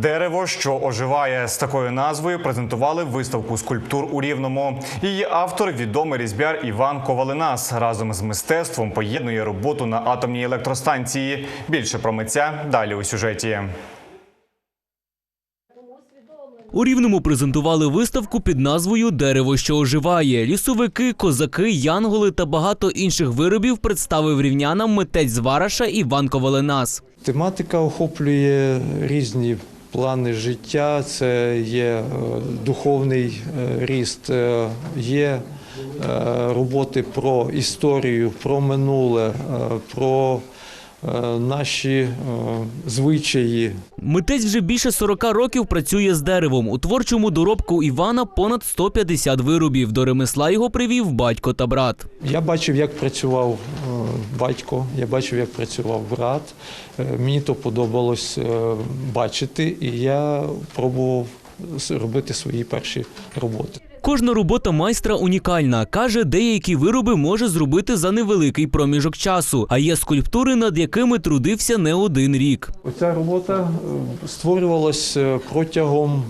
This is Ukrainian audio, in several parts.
Дерево, що оживає з такою назвою, презентували виставку скульптур у Рівному. Її автор відомий різьбяр Іван Ковалинас разом з мистецтвом поєднує роботу на атомній електростанції. Більше про митця далі у сюжеті. У Рівному презентували виставку під назвою Дерево, що оживає. Лісовики, козаки, янголи та багато інших виробів представив рівнянам митець з Вараша Іван Коваленас. Тематика охоплює різні плани життя. Це є е, духовний е, ріст, е, є роботи про історію, про минуле, про наші звичаї, Митець вже більше 40 років працює з деревом. У творчому доробку Івана понад 150 виробів. До ремесла його привів батько та брат. Я бачив, як працював батько, я бачив, як працював брат. Е, Мені то подобалось е, бачити, і я пробував робити свої перші роботи. Кожна робота майстра унікальна. Каже, деякі вироби може зробити за невеликий проміжок часу, а є скульптури, над якими трудився не один рік. Оця робота е, створювалась е, протягом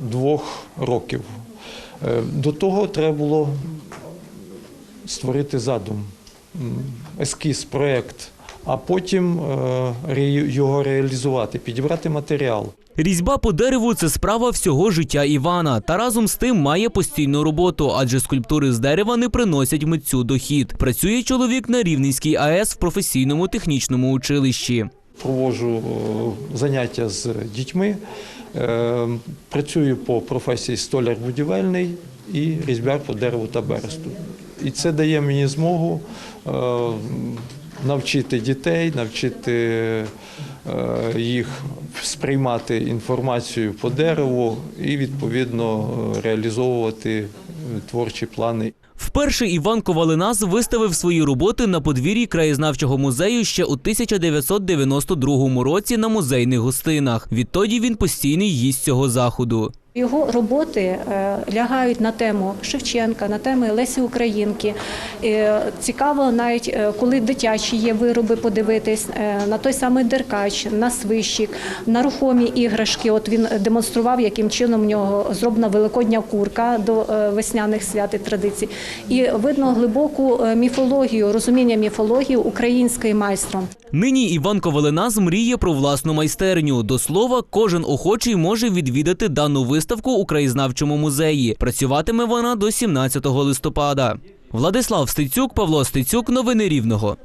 двох років. До того треба було створити задум, ескіз, проєкт, а потім е, його реалізувати, підібрати матеріал. Різьба по дереву це справа всього життя Івана. Та разом з тим має постійну роботу, адже скульптури з дерева не приносять митцю дохід. Працює чоловік на Рівненській АЕС в професійному технічному училищі. Проводжу е, заняття з дітьми, е, працюю по професії столяр будівельний і різьбяр по дереву та бересту. І це дає мені змогу е, навчити дітей, навчити е, їх сприймати інформацію по дереву і відповідно реалізовувати творчі плани. Вперше Іван Коваленас виставив свої роботи на подвір'ї краєзнавчого музею ще у 1992 році на музейних гостинах. Відтоді він постійний гість цього заходу. Його роботи е, лягають на тему Шевченка, на теми Лесі Українки. Е, Цікаво, навіть е, коли дитячі є вироби, подивитись на той самий деркач, на свищик, на рухомі іграшки. От він демонстрував, яким чином в нього зроблена великодня курка до весняних свят і традицій. І видно глибоку міфологію, розуміння міфології української майстром. Нині Іван Коваленас мріє про власну майстерню. До слова, кожен охочий може відвідати дану виставку у краєзнавчому музеї. Працюватиме вона до 17 листопада. Владислав Стецюк, Павло Стецюк. Новини Рівного.